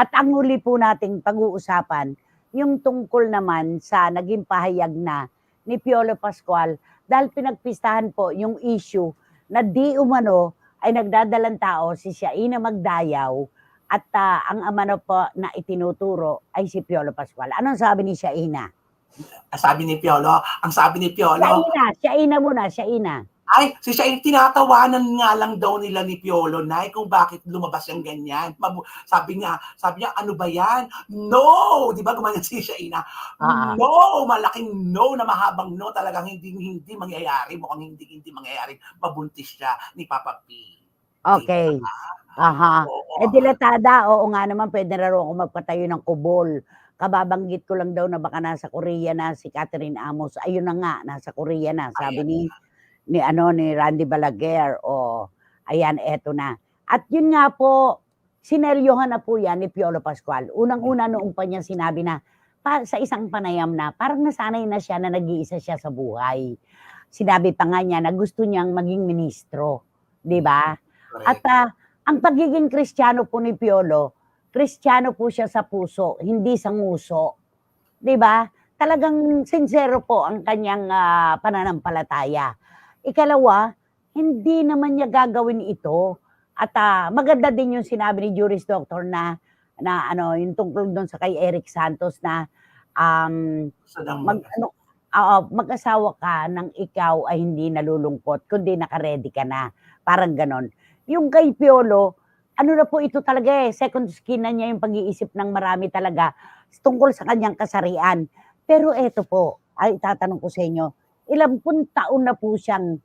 At ang huli po nating pag-uusapan, yung tungkol naman sa naging pahayag na ni Piolo Pascual dahil pinagpistahan po yung issue na di umano ay nagdadalang tao si Shaina Magdayaw at ah, ang amano po na itinuturo ay si Piolo Pascual. Anong sabi ni Shaina? Sabi ni Piolo, ang sabi ni Piolo, Shaina, Shaina muna, Shaina. Ay, si siya yung tinatawanan nga lang daw nila ni Piolo, Nay, kung bakit lumabas yung ganyan. Mabu- sabi nga, sabi niya, ano ba yan? No! Di ba gumanyan si Shaina? Ah. No! Malaking no na mahabang no. Talagang hindi, hindi mangyayari. Mukhang hindi, hindi mangyayari. Mabuntis siya ni Papa P. Okay. Aha. Oo. Eh dilatada, oo nga naman, pwede na raw ako magpatayo ng kubol. Kababanggit ko lang daw na baka nasa Korea na si Catherine Amos. Ayun na nga, nasa Korea na. Sabi ni ni ano ni Randy Balaguer o ayan eto na. At yun nga po, sineryohan na po yan ni Piolo Pascual. Unang-una noong pa niya sinabi na pa, sa isang panayam na parang nasanay na siya na nag-iisa siya sa buhay. Sinabi pa nga niya na gusto niyang maging ministro, 'di ba? Correct. At ah, ang pagiging kristyano po ni Piolo, kristyano po siya sa puso, hindi sa nguso. 'Di ba? Talagang sincero po ang kanyang ah, pananampalataya. Ikalawa, hindi naman niya gagawin ito. At ah, maganda din yung sinabi ni Juris Doctor na na ano, yung tungkol doon sa kay Eric Santos na um, mag, ano, oo, mag-asawa ka nang ikaw ay hindi nalulungkot, kundi nakaredy ka na. Parang ganon. Yung kay Piolo, ano na po ito talaga eh, second skin na niya yung pag-iisip ng marami talaga tungkol sa kanyang kasarian. Pero eto po, ay tatanong ko sa inyo, ilang pun taon na po siyang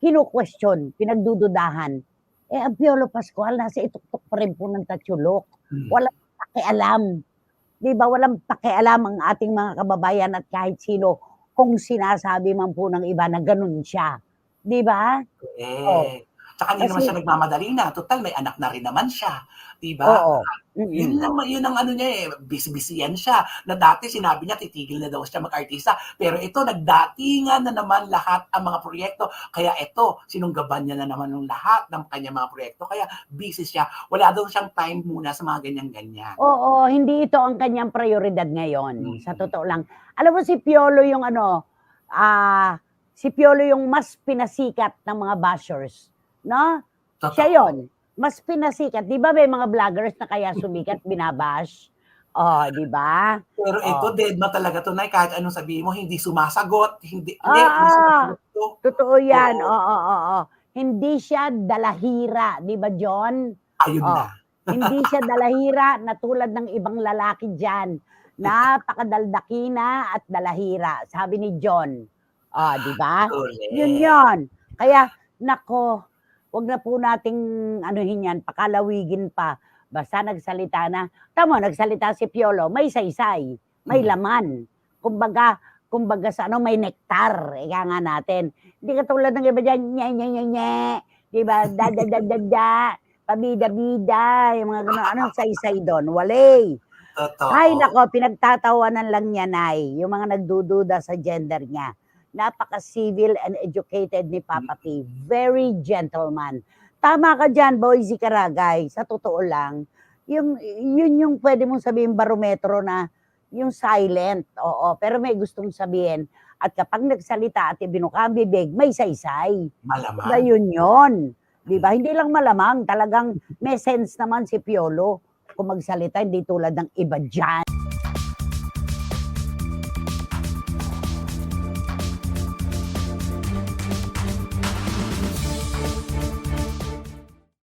kinu-question, pinagdududahan. Eh, ang Piolo Pascual, nasa ituktok pa rin po ng tatsulok Hmm. walang pakialam. Di ba? Walang pakialam ang ating mga kababayan at kahit sino kung sinasabi man po ng iba na ganun siya. Di ba? Eh. Tsaka hindi naman siya nagmamadali na. Total, may anak na rin naman siya. Diba? Oo. Yun, Mm-mm. naman, yun ang ano niya eh, busy-busy yan siya. Na dati sinabi niya titigil na daw siya mag-artista. Pero ito, nagdatingan na naman lahat ang mga proyekto. Kaya ito, sinunggaban niya na naman ng lahat ng kanyang mga proyekto. Kaya busy siya. Wala daw siyang time muna sa mga ganyan-ganyan. Oo, hindi ito ang kanyang prioridad ngayon. Mm. Sa totoo lang. Alam mo si Piolo yung ano, ah, si Piolo yung mas pinasikat ng mga bashers. No? Totoo. Siya yon mas pinasikat. Di ba may mga vloggers na kaya sumikat, binabash? Oh, di ba? Pero ito, Oo. dead ma talaga to, Nay. Kahit anong sabihin mo, hindi sumasagot. Hindi, hindi, Ah, hindi sumasagot to. Totoo yan. Oo. Oo, oo, oo. Hindi siya dalahira, di ba, John? Ayun Oh. na. Hindi siya dalahira na tulad ng ibang lalaki dyan. Napakadaldaki na at dalahira, sabi ni John. Ah, di ba? Yun yon. Kaya, nako, wag na po nating anuhin yan, pakalawigin pa. Basta nagsalita na. Tama, nagsalita si Piolo, may saysay, may Mm. laman. Kumbaga, kumbaga sa ano, may nektar. Ika nga natin. Hindi ka tulad ng iba dyan, nye, nye, nye, nye. Di ba? Da, da, da, da, da. Pabida-bida. Yung mga ganun. Anong saysay doon? Walay. Totoo. Ay, nako, pinagtatawanan lang niya, Nay. Yung mga nagdududa sa gender niya. Napaka-civil and educated ni Papa P. Very gentleman. Tama ka dyan, Boise Karagay. Sa totoo lang, yung, yun yung pwede mong sabihin barometro na yung silent. Oo, pero may gustong sabihin. At kapag nagsalita at ibinuka ang bibig, may saysay. Malamang. Yun yun? Di ba? Hindi lang malamang. Talagang may sense naman si Piolo kung magsalita, hindi tulad ng iba dyan.